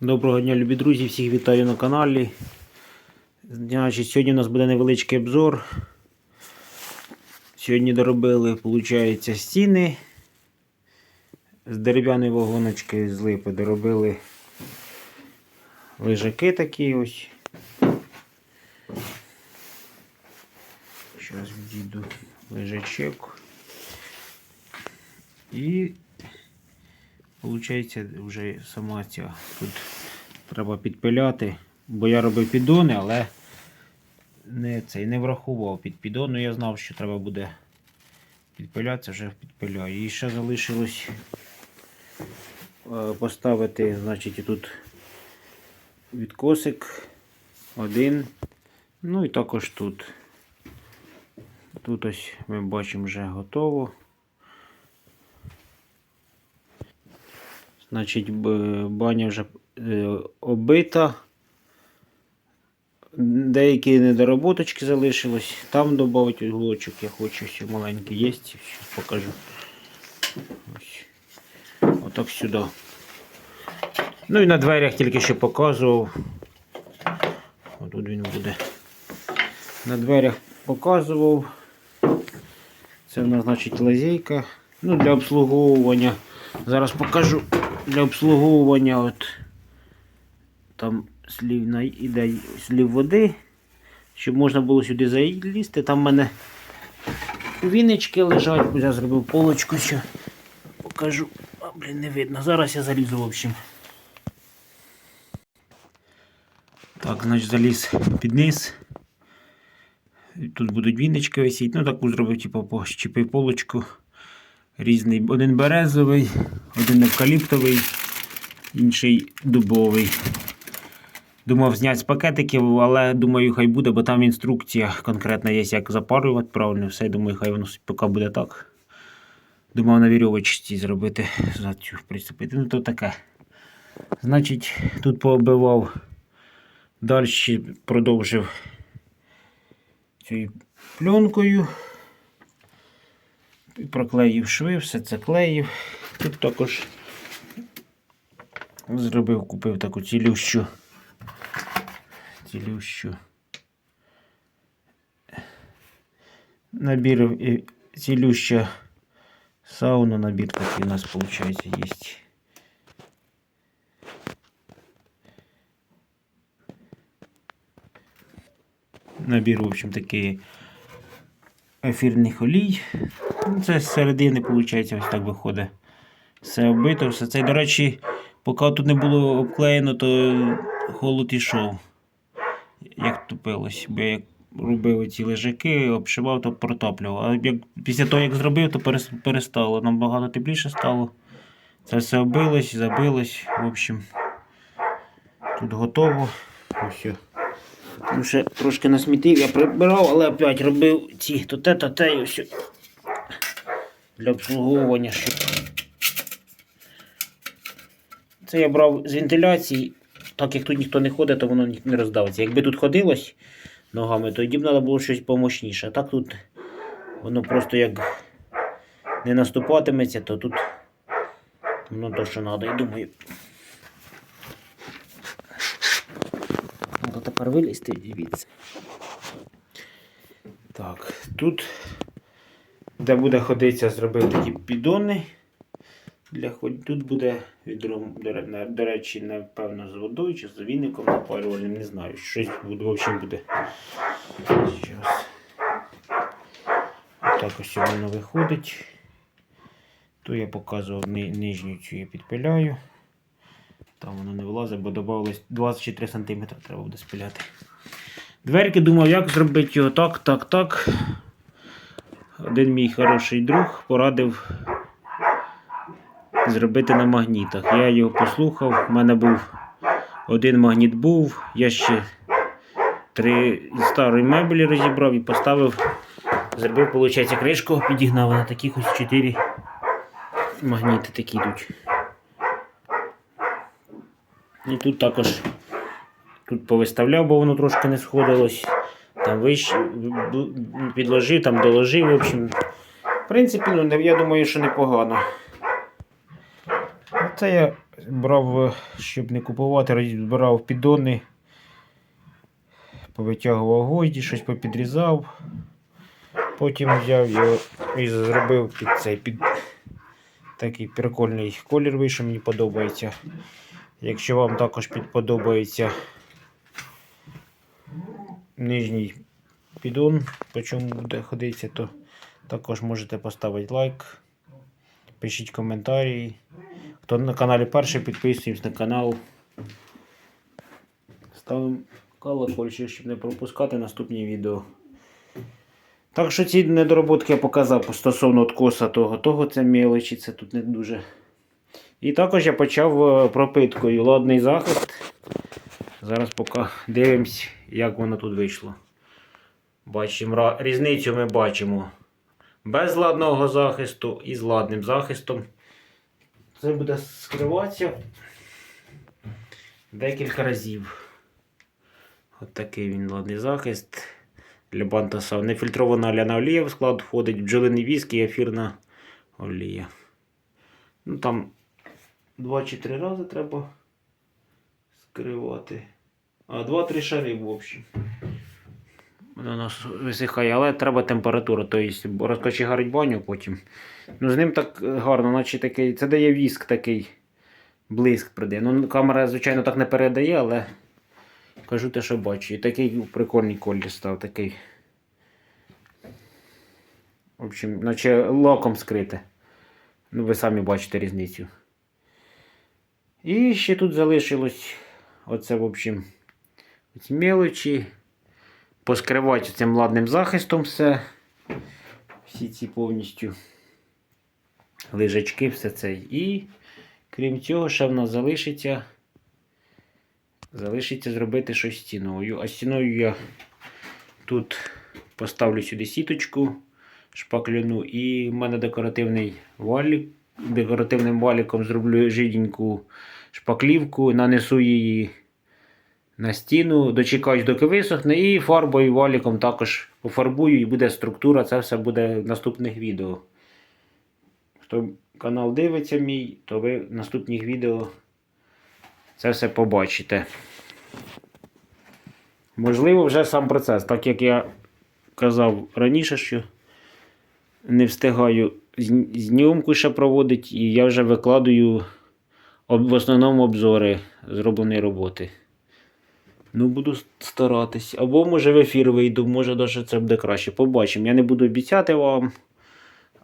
Доброго дня, любі друзі, всіх вітаю на каналі. Значить, сьогодні у нас буде невеличкий обзор. Сьогодні доробили, виходить, стіни. З дерев'яної вагоночки з липи доробили лежаки такі ось. Зараз відійду лежачок. І Получається, вже сама ця тут треба підпиляти, бо я робив піддони, але не цей не врахував під піддону. Я знав, що треба буде підпилятися, вже підпиляю. І ще залишилось е, поставити, значить, тут відкосик один. Ну і також тут. Тут ось ми бачимо вже готово. Значить, баня вже е, оббита. Деякі недоработочки залишились. Там додати уголочок я хочу, ще маленький є. Зараз покажу. Ось. Отак сюди. Ну і на дверях тільки що показував. Отут він буде. На дверях показував. Це в нас значить лазейка. Ну, для обслуговування. Зараз покажу для обслуговування от там слів на іде слів води, щоб можна було сюди залізти. Там в мене віночки лежать, я зробив полочку ще. Покажу. А, блін, не видно. Зараз я залізу, в общем. Так, значить, заліз під низ. Тут будуть віночки висіти. Ну, таку зробив, типу, пощепив полочку. Різний. Один березовий, один евкаліптовий, інший дубовий. Думав зняти з пакетиків, але думаю, хай буде, бо там інструкція конкретна є, як запарювати правильно. Все, думаю, хай воно поки буде так. Думав на вірьовочці зробити, за цю прицепити. Ну то таке. Значить, тут пооббивав, далі продовжив цією пленкою. Проклеїв шви, все це клеїв. Тут також зробив, купив таку цілющу. Цілющу. Набір е, цілюща сауна, набір такий у нас виходить є. Набір, в общем, такий ефірних олій. Ну, Це з середини, виходить, ось так виходить. Все оббито, все це. До речі, поки тут не було обклеєно, то холод ішов. Як тупилось. Бо я робив ці лежаки, обшивав, то протоплював. А як, після того, як зробив, то перес- перестало. Набагато тепліше стало. Це все оббилось, забилось. В общем, тут готово. Ось. О. Ну, трошки насмітив, я прибирав, але опять робив ці то те, то те і все. Для обслуговування. Це я брав з вентиляції. Так як тут ніхто не ходить, то воно не роздавиться. Якби тут ходилось ногами, то тоді б треба було щось помощніше. А так тут воно просто як не наступатиметься, то тут воно то, що треба. І думаю. Треба тепер вилізти, дивіться. Так, тут, де буде ходитися, зробив такі піддони. Для ход... Тут буде відро, до, речі, напевно, з водою чи з віником напалювальним, не знаю. Щось буде, в общем, буде. Щас. Так ось воно виходить. То я показував ни, нижню цю я підпиляю. Там воно не влазить, бо додавалось 23 см треба буде спиляти. Дверки думав, як зробити його так, так, так. Один мій хороший друг порадив зробити на магнітах. Я його послухав, в мене був один магніт був, я ще три старої меблі розібрав і поставив. Зробив, виходить, кришку, підігнав на таких ось чотири магніти такі йдуть. І тут також тут повиставляв, бо воно трошки не сходилось. Там вище підложив, там доложив. В общем, в принципі, ну, я думаю, що непогано. Це я брав, е, щоб не купувати, роз- збирав піддони, повитягував гвозді, щось попідрізав. Потім взяв його і зробив під цей під такий прикольний колір вийшов, мені подобається. Якщо вам також під- подобається нижній піддон, по чому буде ходитися, то також можете поставити лайк, пишіть коментарі. Хто на каналі перший, підписуємось на канал. Ставимо колокольчик, щоб не пропускати наступні відео. Так що ці недороботки я показав стосовно откоса того, того це мелочі, це тут не дуже. І також я почав е, пропиткою ладний захист. Зараз поки дивимось, як воно тут вийшло. Бачимо, різницю ми бачимо без ладного захисту і з ладним захистом. Це буде скриватися декілька разів. От такий він ладний захист. Для бантаса нефільтрована ляна олія в склад входить, бджолиний віск і ефірна олія. Ну там 2 чи 3 рази треба скривати. А 2-3 шари в общем. Воно у нас висихає, але треба температура, тобто розкочегарить баню потім. Ну, з ним так гарно, наче такий. Це дає віск такий блиск прийде. Ну, камера, звичайно, так не передає, але кажу те, що бачу. І такий прикольний колір став такий. В общем, наче лаком скрите. Ну, ви самі бачите різницю. І ще тут залишилось оце, в общем, мелочі. Поскривати цим ладним захистом все. Всі ці повністю лежачки, все це. І крім цього, ще в нас залишиться. Залишиться зробити щось стіною. А стіною я тут поставлю сюди сіточку шпакляну. І в мене декоративний валік. Декоративним валіком зроблю жиденьку шпаклівку, нанесу її на стіну, дочекаюсь, доки висохне, і фарбою валіком також пофарбую, і буде структура. Це все буде в наступних відео. Хто канал дивиться мій, то ви в наступних відео це все побачите. Можливо, вже сам процес, так як я казав раніше, що не встигаю знімку ще проводити, і я вже викладаю в основному обзори зробленої роботи. Ну, буду старатись. Або може в ефір вийду, може даже це буде краще. Побачимо. Я не буду обіцяти вам.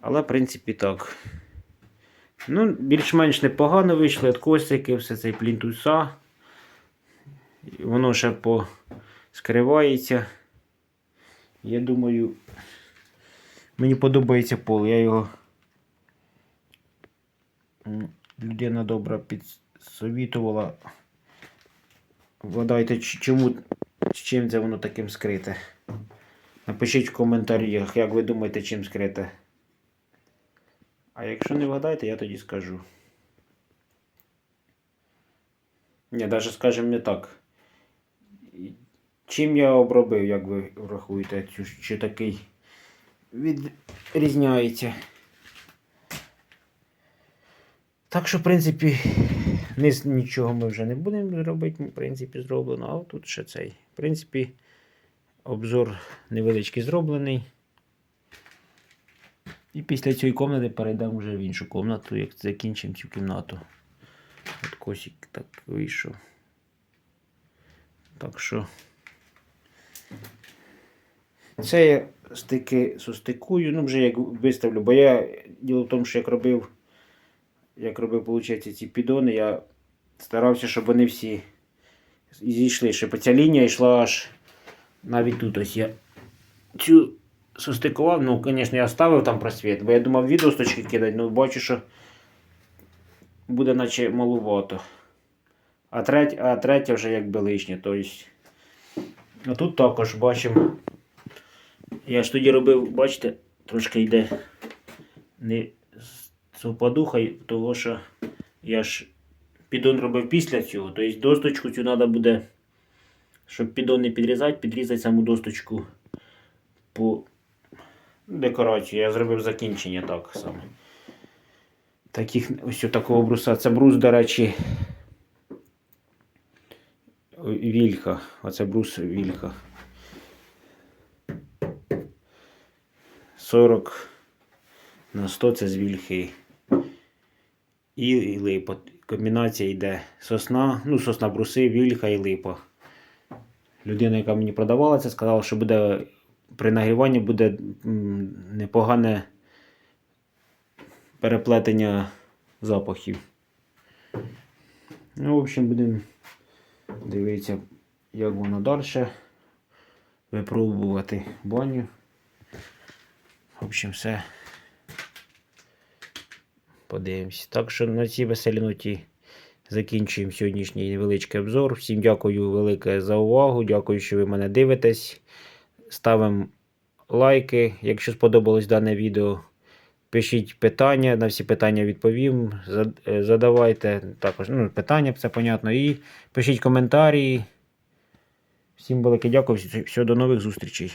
Але, в принципі, так. Ну, більш-менш непогано вийшли от косики, все цей плінтуса. Воно ще поскривається. Я думаю, мені подобається пол. Я його. Людина добра підсовітувала. Вгадайте, чому, з чим це воно таким скрите. Напишіть в коментарях, як ви думаєте, чим скрите. А якщо не вгадаєте, я тоді скажу. Ні, навіть скажемо не так. Чим я обробив, як ви врахуєте, чи такий відрізняється. Так що, в принципі, низ нічого ми вже не будемо робити, в принципі, зроблено. А тут ще цей. В принципі, обзор невеличкий зроблений. І після цієї кімнати перейдемо вже в іншу кімнату, як закінчимо цю кімнату. От косик так вийшов. Так що. Це я стики сустикую, ну вже як виставлю, бо я діло в тому, що як робив, як робив, виходить, ці підони, я старався, щоб вони всі зійшли, щоб ця лінія йшла аж навіть тут. Ось я цю сустикував, ну, звісно, я ставив там просвіт, бо я думав відосточки кидати, ну бачу, що буде наче малувато. А третя, а третя вже якби лишня. Тобто, а тут також бачимо. Я ж тоді робив, бачите, трошки йде не совпадуха, того що я ж піддон робив після цього. Тобто досточку цю треба буде, щоб піддон не підрізати, підрізати саму досточку по декорації. Я зробив закінчення так саме. Таких, ось такого бруса. Це брус, до речі. Вільха. Оце брус Вільха. 40 на 100 це з вільхи. І, і липа. Комбінація йде сосна, ну, сосна бруси, вільха і липа. Людина, яка мені продавала це, сказала, що буде при нагріванні буде непогане переплетення запахів. Ну, в общем, будемо дивитися, як воно далі. Випробувати баню. Общем, все. Подивимось. Так що на цій веселій ноті закінчуємо сьогоднішній невеличкий обзор. Всім дякую велике за увагу. Дякую, що ви мене дивитесь. Ставимо лайки, якщо сподобалось дане відео. Пишіть питання, на всі питання відповім. Е, Задавайте також ну, питання, це понятно. І пишіть коментарі. Всім велике дякую. Всього до нових зустрічей.